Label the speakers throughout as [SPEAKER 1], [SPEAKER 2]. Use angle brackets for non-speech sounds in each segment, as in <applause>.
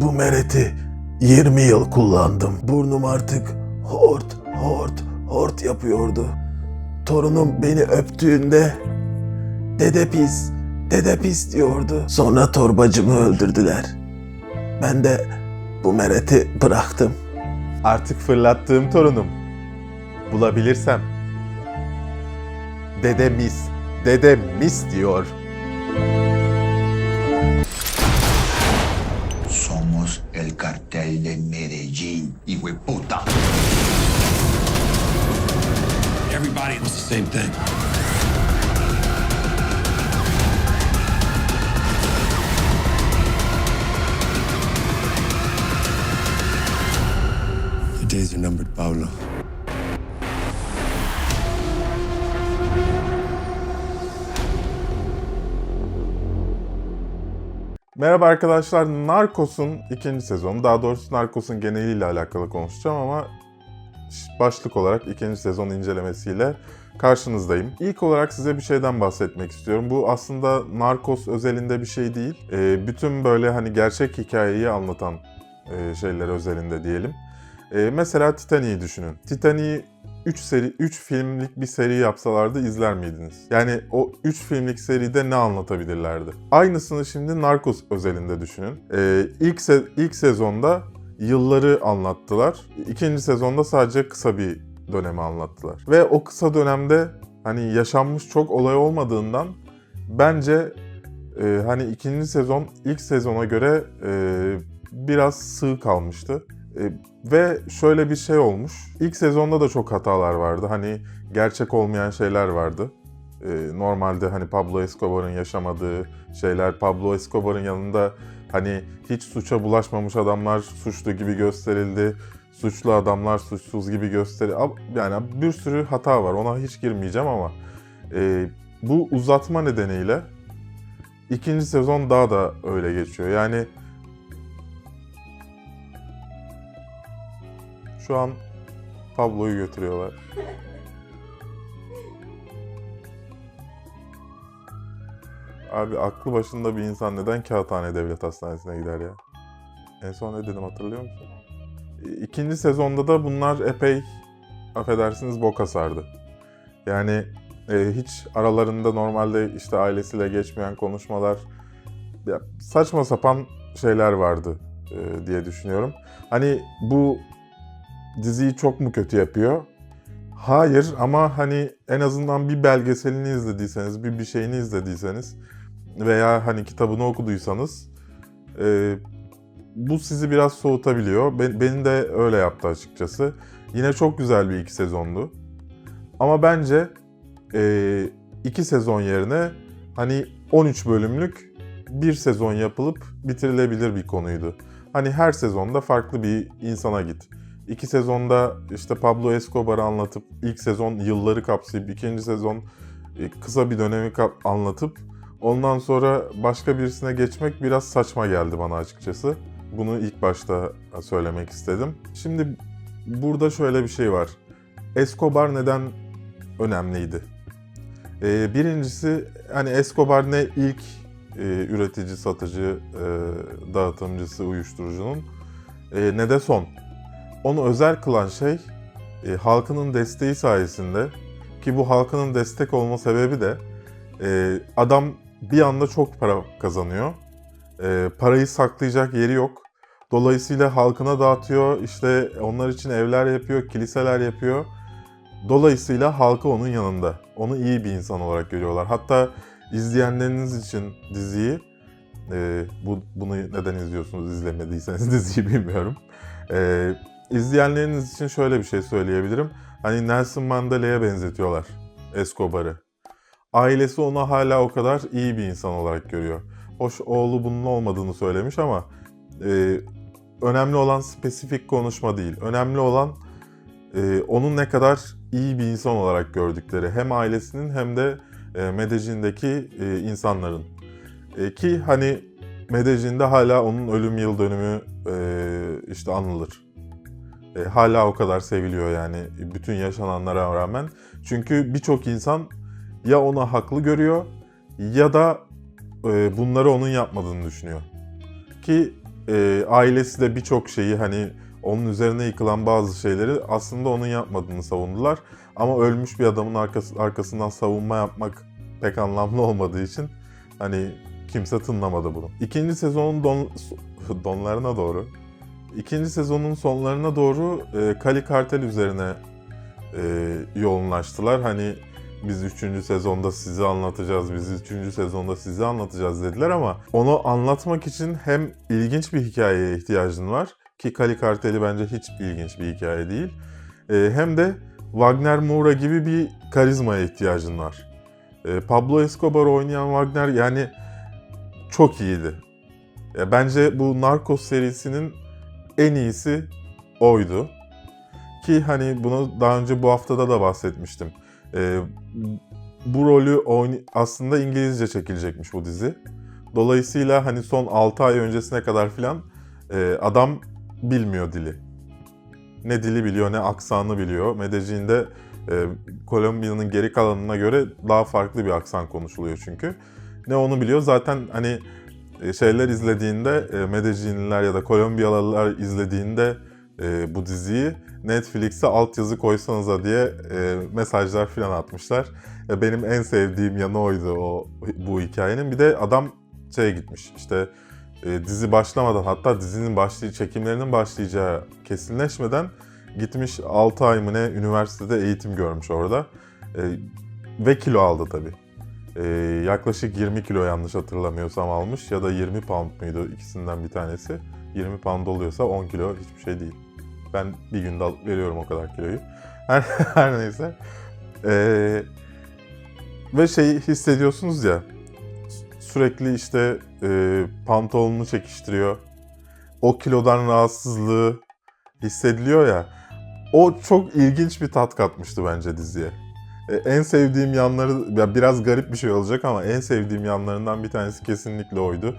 [SPEAKER 1] Bu mereti 20 yıl kullandım. Burnum artık hort hort hort yapıyordu. Torunum beni öptüğünde dede pis, dede pis diyordu. Sonra torbacımı öldürdüler. Ben de bu mereti bıraktım.
[SPEAKER 2] Artık fırlattığım torunum. Bulabilirsem. Dede mis, dede mis diyor.
[SPEAKER 3] El cartel de Medellín, hijo de puta.
[SPEAKER 4] Everybody wants the same thing. The days are numbered, Pablo.
[SPEAKER 2] Merhaba arkadaşlar, Narcos'un ikinci sezonu, daha doğrusu Narcos'un geneliyle alakalı konuşacağım ama başlık olarak ikinci sezon incelemesiyle karşınızdayım. İlk olarak size bir şeyden bahsetmek istiyorum. Bu aslında Narcos özelinde bir şey değil. Ee, bütün böyle hani gerçek hikayeyi anlatan e, şeyler özelinde diyelim. Ee, mesela Titanic'i düşünün. Titanic'i 3 seri 3 filmlik bir seri yapsalardı izler miydiniz? Yani o 3 filmlik seride ne anlatabilirlerdi? Aynısını şimdi Narcos özelinde düşünün. Ee, ilk se- ilk sezonda yılları anlattılar. İkinci sezonda sadece kısa bir dönemi anlattılar. Ve o kısa dönemde hani yaşanmış çok olay olmadığından bence e, hani ikinci sezon ilk sezona göre e, biraz sığ kalmıştı. E, ve şöyle bir şey olmuş. İlk sezonda da çok hatalar vardı. Hani gerçek olmayan şeyler vardı. E, normalde hani Pablo Escobar'ın yaşamadığı şeyler, Pablo Escobar'ın yanında hani hiç suça bulaşmamış adamlar suçlu gibi gösterildi. Suçlu adamlar suçsuz gibi gösteri. Yani bir sürü hata var. Ona hiç girmeyeceğim ama e, bu uzatma nedeniyle ikinci sezon daha da öyle geçiyor. Yani şu an Pablo'yu götürüyorlar. Abi aklı başında bir insan neden Kağıthane Devlet Hastanesi'ne gider ya? En son ne dedim hatırlıyor musun? İkinci sezonda da bunlar epey affedersiniz boka sardı. Yani e, hiç aralarında normalde işte ailesiyle geçmeyen konuşmalar ya, saçma sapan şeyler vardı e, diye düşünüyorum. Hani bu diziyi çok mu kötü yapıyor? Hayır ama hani en azından bir belgeselini izlediyseniz, bir bir şeyini izlediyseniz veya hani kitabını okuduysanız e, bu sizi biraz soğutabiliyor. Ben, beni de öyle yaptı açıkçası. Yine çok güzel bir iki sezondu. Ama bence e, iki sezon yerine hani 13 bölümlük bir sezon yapılıp bitirilebilir bir konuydu. Hani her sezonda farklı bir insana git. İki sezonda işte Pablo Escobar'ı anlatıp ilk sezon yılları kapsayıp ikinci sezon e, kısa bir dönemi anlatıp ondan sonra başka birisine geçmek biraz saçma geldi bana açıkçası. Bunu ilk başta söylemek istedim. Şimdi burada şöyle bir şey var. Escobar neden önemliydi? Ee, birincisi hani Escobar ne ilk e, üretici, satıcı, e, dağıtımcısı uyuşturucunun e, ne de son. Onu özel kılan şey e, halkının desteği sayesinde ki bu halkının destek olma sebebi de e, adam bir anda çok para kazanıyor. E, parayı saklayacak yeri yok. Dolayısıyla halkına dağıtıyor, işte onlar için evler yapıyor, kiliseler yapıyor. Dolayısıyla halkı onun yanında. Onu iyi bir insan olarak görüyorlar. Hatta izleyenleriniz için diziyi, e, bu bunu neden izliyorsunuz izlemediyseniz <laughs> diziyi bilmiyorum. E, izleyenleriniz için şöyle bir şey söyleyebilirim. Hani Nelson Mandela'ya benzetiyorlar Escobar'ı. Ailesi onu hala o kadar iyi bir insan olarak görüyor. Hoş oğlu bunun olmadığını söylemiş ama e, önemli olan spesifik konuşma değil. Önemli olan e, onun ne kadar iyi bir insan olarak gördükleri. Hem ailesinin hem de e, Medellin'deki e, insanların. E, ki hani Medellin'de hala onun ölüm yıl dönümü e, işte anılır. E, hala o kadar seviliyor yani bütün yaşananlara rağmen. Çünkü birçok insan ya ona haklı görüyor ya da e, bunları onun yapmadığını düşünüyor. Ki e, ailesi de birçok şeyi hani onun üzerine yıkılan bazı şeyleri aslında onun yapmadığını savundular. Ama ölmüş bir adamın arkası, arkasından savunma yapmak pek anlamlı olmadığı için hani kimse tınlamadı bunu. İkinci sezonun don, <laughs> donlarına doğru, ikinci sezonun sonlarına doğru e, Kali Kartel üzerine e, yoğunlaştılar. Hani biz 3. sezonda sizi anlatacağız, biz 3. sezonda sizi anlatacağız dediler ama onu anlatmak için hem ilginç bir hikayeye ihtiyacın var ki Kali Karteli bence hiç ilginç bir hikaye değil. E, hem de Wagner Moura gibi bir karizmaya ihtiyacın var. E, Pablo Escobar oynayan Wagner yani çok iyiydi. Ya bence bu Narcos serisinin en iyisi oydu. Ki hani bunu daha önce bu haftada da bahsetmiştim. Ee, bu rolü aslında İngilizce çekilecekmiş bu dizi. Dolayısıyla hani son 6 ay öncesine kadar filan e, adam bilmiyor dili. Ne dili biliyor ne aksanı biliyor. Medellin'de e, Kolombiya'nın geri kalanına göre daha farklı bir aksan konuşuluyor çünkü. Ne onu biliyor zaten hani şeyler izlediğinde e, Medellinliler ya da Kolombiyalılar izlediğinde e, bu diziyi Netflix'e altyazı koysanıza diye e, mesajlar falan atmışlar. Benim en sevdiğim yanı oydu o bu hikayenin. Bir de adam şeye gitmiş işte e, dizi başlamadan hatta dizinin başlay çekimlerinin başlayacağı kesinleşmeden gitmiş 6 ay mı ne üniversitede eğitim görmüş orada. E, ve kilo aldı tabii. E, yaklaşık 20 kilo yanlış hatırlamıyorsam almış ya da 20 pound muydu ikisinden bir tanesi. 20 pound oluyorsa 10 kilo hiçbir şey değil. Ben bir günde alıp veriyorum o kadar kiloyu. <laughs> Her, her neyse. Ee, ve şeyi hissediyorsunuz ya sürekli işte e, pantolonunu çekiştiriyor. O kilodan rahatsızlığı hissediliyor ya. O çok ilginç bir tat katmıştı bence diziye. E, en sevdiğim yanları, ya biraz garip bir şey olacak ama en sevdiğim yanlarından bir tanesi kesinlikle oydu.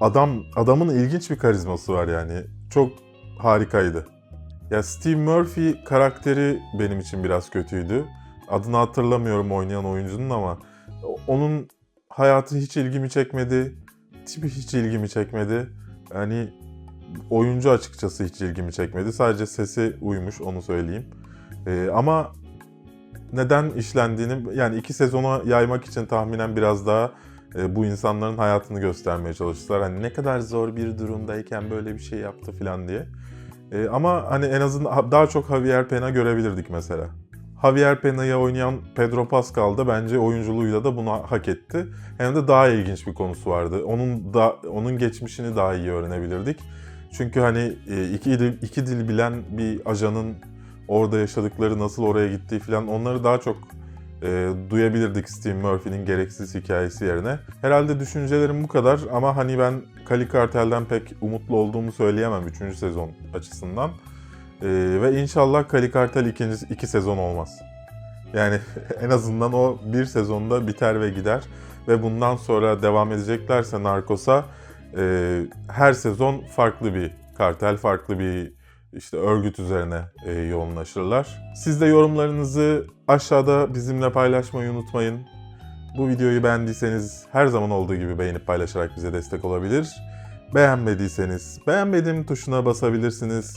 [SPEAKER 2] Adam adamın ilginç bir karizması var yani. Çok harikaydı. Ya Steve Murphy karakteri benim için biraz kötüydü. Adını hatırlamıyorum oynayan oyuncunun ama onun hayatı hiç ilgimi çekmedi. Tipi hiç ilgimi çekmedi. Yani oyuncu açıkçası hiç ilgimi çekmedi. Sadece sesi uymuş onu söyleyeyim. Ee, ama neden işlendiğini yani iki sezona yaymak için tahminen biraz daha e, bu insanların hayatını göstermeye çalıştılar. Hani ne kadar zor bir durumdayken böyle bir şey yaptı falan diye. E, ama hani en azından daha çok Javier Pena görebilirdik mesela. Javier Pena'yı oynayan Pedro Pascal da bence oyunculuğuyla da bunu hak etti. Hem de daha ilginç bir konusu vardı. Onun da onun geçmişini daha iyi öğrenebilirdik. Çünkü hani e, iki dil, iki dil bilen bir ajanın orada yaşadıkları, nasıl oraya gittiği falan onları daha çok e, duyabilirdik Steve Murphy'nin gereksiz hikayesi yerine. Herhalde düşüncelerim bu kadar ama hani ben Kali Kartel'den pek umutlu olduğumu söyleyemem 3. sezon açısından. E, ve inşallah Kali Kartel ikinci, iki sezon olmaz. Yani <laughs> en azından o bir sezonda biter ve gider. Ve bundan sonra devam edeceklerse Narcos'a e, her sezon farklı bir kartel, farklı bir işte örgüt üzerine e, yoğunlaşırlar. Siz de yorumlarınızı aşağıda bizimle paylaşmayı unutmayın. Bu videoyu beğendiyseniz her zaman olduğu gibi beğenip paylaşarak bize destek olabilir. Beğenmediyseniz beğenmedim tuşuna basabilirsiniz.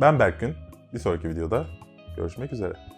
[SPEAKER 2] Ben Berkün. Bir sonraki videoda görüşmek üzere.